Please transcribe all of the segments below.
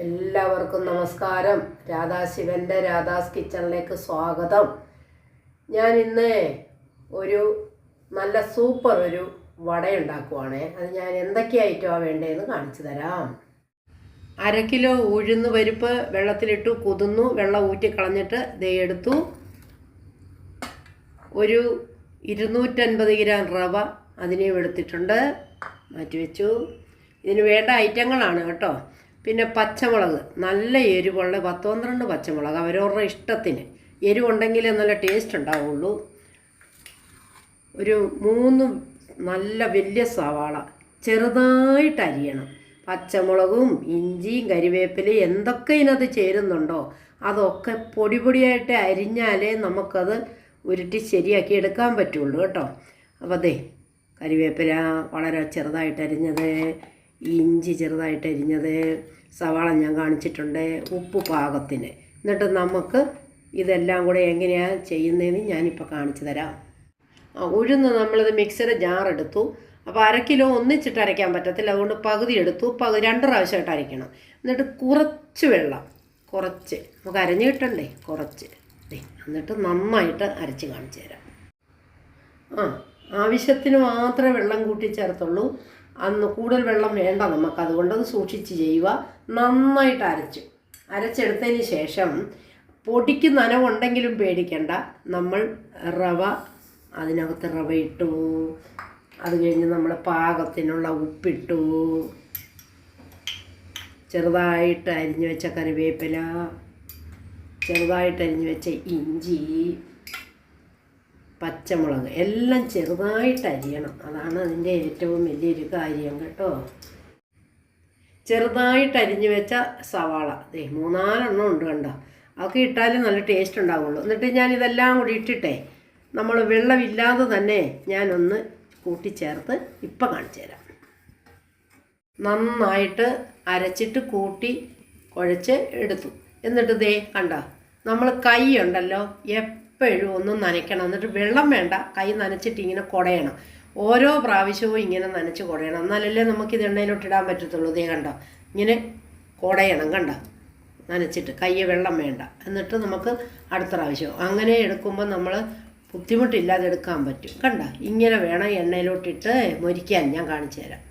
എല്ലാവർക്കും നമസ്കാരം. രാധാശിവന്റെ രാധാസ് കിച്ചണിലേക്ക് സ്വാഗതം. ഞാൻ ഇന്ന് ഒരു നല്ല സൂപ്പർ ഒരു വട ഉണ്ടാക്കുവാണ് അത് ഞാൻ എന്തൊക്കെ ഐറ്റമാണ് വേണ്ടതെന്ന് കാണിച്ചു തരാം. അര കിലോ ഉഴുന്ന് പരിപ്പ് വെള്ളത്തിലിട്ടു കുതിന്നു വെള്ളം ഊറ്റി കളഞ്ഞിട്ട് ദേ എടുത്തു. ഒരു ഇരുന്നൂറ്റൻപത് ഗ്രാം റവ അതിനെയും എടുത്തിട്ടുണ്ട്. മാറ്റി വെച്ചു ഇതിന് വേണ്ട ഐറ്റങ്ങളാണ് കേട്ടോ. പിന്നെ പച്ചമുളക് നല്ല എരിവുള്ള പത്ത് പന്ത്രണ്ട് പച്ചമുളക് അവരവരുടെ ഇഷ്ടത്തിന്. എരിവുണ്ടെങ്കിലേ നല്ല ടേസ്റ്റ് ഉണ്ടാവുള്ളൂ. ഒരു മൂന്ന് നല്ല വലിയ സവാള ചെറുതായിട്ട് അരിയണം. പച്ചമുളകും ഇഞ്ചിയും കരിവേപ്പിലയും എന്തൊക്കെ ഇതിനകത്ത് ചേരുന്നുണ്ടോ അതൊക്കെ പൊടി പൊടിയായിട്ട് അരിഞ്ഞാലേ നമുക്കത് ഉരുട്ടി ശരിയാക്കി എടുക്കാൻ പറ്റുള്ളൂ കേട്ടോ. അപ്പോൾ അതെ കരിവേപ്പില വളരെ ചെറുതായിട്ട് അരിഞ്ഞത് ഇഞ്ചി ചെറുതായിട്ട് അരിഞ്ഞത് സവാള ഞാൻ കാണിച്ചിട്ടുണ്ട് ഉപ്പ് പാകത്തിന്. എന്നിട്ട് നമുക്ക് ഇതെല്ലാം കൂടെ എങ്ങനെയാണ് ചെയ്യുന്നതെന്ന് ഞാനിപ്പോൾ കാണിച്ചു തരാം. ഉഴുന്ന് നമ്മളിത് മിക്സിയുടെ ജാറെടുത്തു അപ്പോൾ അര കിലോ ഒന്നിച്ചിട്ട് അരയ്ക്കാൻ പറ്റത്തില്ല. അതുകൊണ്ട് പകുതി എടുത്തു. പകുതി രണ്ട് പ്രാവശ്യമായിട്ട് അരയ്ക്കണം. എന്നിട്ട് കുറച്ച് വെള്ളം കുറച്ച്. നമുക്ക് അരഞ്ഞു കിട്ടണ്ടേ? കുറച്ച്. എന്നിട്ട് നന്നായിട്ട് അരച്ച് കാണിച്ചു തരാം. ആ ആവശ്യത്തിന് മാത്രമേ വെള്ളം കൂട്ടി ചേർത്തുള്ളൂ. അന്ന് കൂടുതൽ വെള്ളം വേണ്ട നമുക്ക്. അതുകൊണ്ട് അത് സൂക്ഷിച്ച് ചെയ്യുക. നന്നായിട്ട് അരച്ചു. അരച്ചെടുത്തതിന് ശേഷം പൊടിക്ക് നനവുണ്ടെങ്കിലും പേടിക്കണ്ട. നമ്മൾ റവ അതിനകത്ത് റവ ഇട്ടു. അത് കഴിഞ്ഞ് നമ്മൾ പാകത്തിനുള്ള ഉപ്പിട്ടു. ചെറുതായിട്ട് അരിഞ്ഞു വെച്ച കറിവേപ്പില ചെറുതായിട്ട് അരിഞ്ഞു വെച്ച ഇഞ്ചി പച്ചമുളക് എല്ലാം ചെറുതായിട്ട് അരിയണം. അതാണ് അതിന്റെ ഏറ്റവും വലിയൊരു കാര്യം കേട്ടോ. ചെറുതായിട്ട് അരിഞ്ഞു വെച്ച സവാള. ദേ മൂന്നാലെണ്ണം ഉണ്ട് കണ്ടോ. അതൊക്കെ ഇട്ടാലും നല്ല ടേസ്റ്റ് ഉണ്ടാവുള്ളൂ. എന്നിട്ട് ഞാൻ ഇതെല്ലാം കൂടി ഇട്ടിട്ടേ നമ്മൾ വെള്ളമില്ലാതെ തന്നെ ഞാനൊന്ന് കൂട്ടിച്ചേർത്ത് ഇപ്പം കാണിച്ചു തരാം. നന്നായിട്ട് അരച്ചിട്ട് കൂട്ടി കുഴച്ച് എടുത്തു. എന്നിട്ട് ദേ കണ്ട നമ്മൾ കൈ ഉണ്ടല്ലോ എപ്പോഴും ഒന്ന് നനയ്ക്കണം. എന്നിട്ട് വെള്ളം വേണ്ട. കൈ നനച്ചിട്ട് ഇങ്ങനെ കുടയണം. ഓരോ പ്രാവശ്യവും ഇങ്ങനെ നനച്ച് കുടയണം. എന്നാലല്ലേ നമുക്കിത് എണ്ണയിലോട്ട് ഇടാൻ പറ്റത്തുള്ളൂ. ഇതേ കണ്ടോ? ഇങ്ങനെ കുടയണം കണ്ട? നനച്ചിട്ട് കൈ വെള്ളം വേണ്ട. എന്നിട്ട് നമുക്ക് അടുത്ത പ്രാവശ്യം. അങ്ങനെ എടുക്കുമ്പോൾ നമ്മൾ ബുദ്ധിമുട്ടില്ലാതെ എടുക്കാൻ പറ്റും. കണ്ട? ഇങ്ങനെ വേണം എണ്ണയിലോട്ടിട്ട് മുരിക്കാൻ. ഞാൻ കാണിച്ചു തരാം.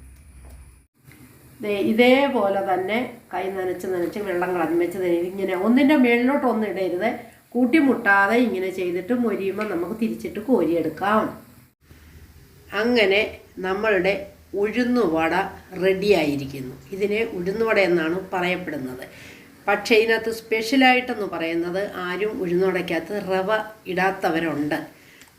ഇതേപോലെ തന്നെ കൈ നനച്ച് നനച്ച് വെള്ളം കളഞ്ഞ് വെച്ച് ഇങ്ങനെ ഒന്നിന്റെ മേളിലോട്ട് ഇടരുത്. കൂട്ടിമുട്ടാതെ ഇങ്ങനെ ചെയ്തിട്ട് മൊരിയുമ്പോൾ നമുക്ക് തിരിച്ചിട്ട് കോരിയെടുക്കാം. അങ്ങനെ നമ്മളുടെ ഉഴുന്നുവട റെഡിയായിരിക്കുന്നു ഇതിനെ ഉഴുന്നുവട എന്നാണ് പറയപ്പെടുന്നത്. പക്ഷേ ഇതിനകത്ത് സ്പെഷ്യലായിട്ടെന്ന് പറയുന്നത് ആരും ഉഴുന്നുവടയ്ക്കകത്ത് റവ ഇടാത്തവരുണ്ട്.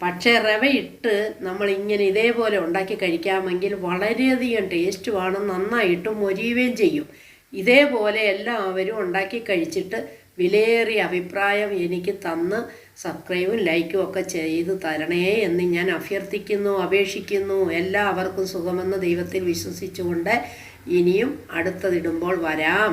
പക്ഷേ റവ ഇട്ട് നമ്മൾ ഇങ്ങനെ ഇതേപോലെ ഉണ്ടാക്കി കഴിക്കാമെങ്കിൽ വളരെയധികം ടേസ്റ്റുമാണ് നന്നായിട്ട് മൊരിയുകയും ചെയ്യും. ഇതേപോലെ എല്ലാവരും ഉണ്ടാക്കി കഴിച്ചിട്ട് വിലയേറിയ അഭിപ്രായം എനിക്ക് തന്ന് സബ്സ്ക്രൈബും ലൈക്കും ഒക്കെ ചെയ്ത് തരണേ എന്ന് ഞാൻ അഭ്യർത്ഥിക്കുന്നു അപേക്ഷിക്കുന്നു. എല്ലാവർക്കും സുഖമെന്ന് ദൈവത്തിൽ വിശ്വസിച്ചുകൊണ്ട് ഇനിയും അടുത്തതിടുമ്പോൾ വരാം.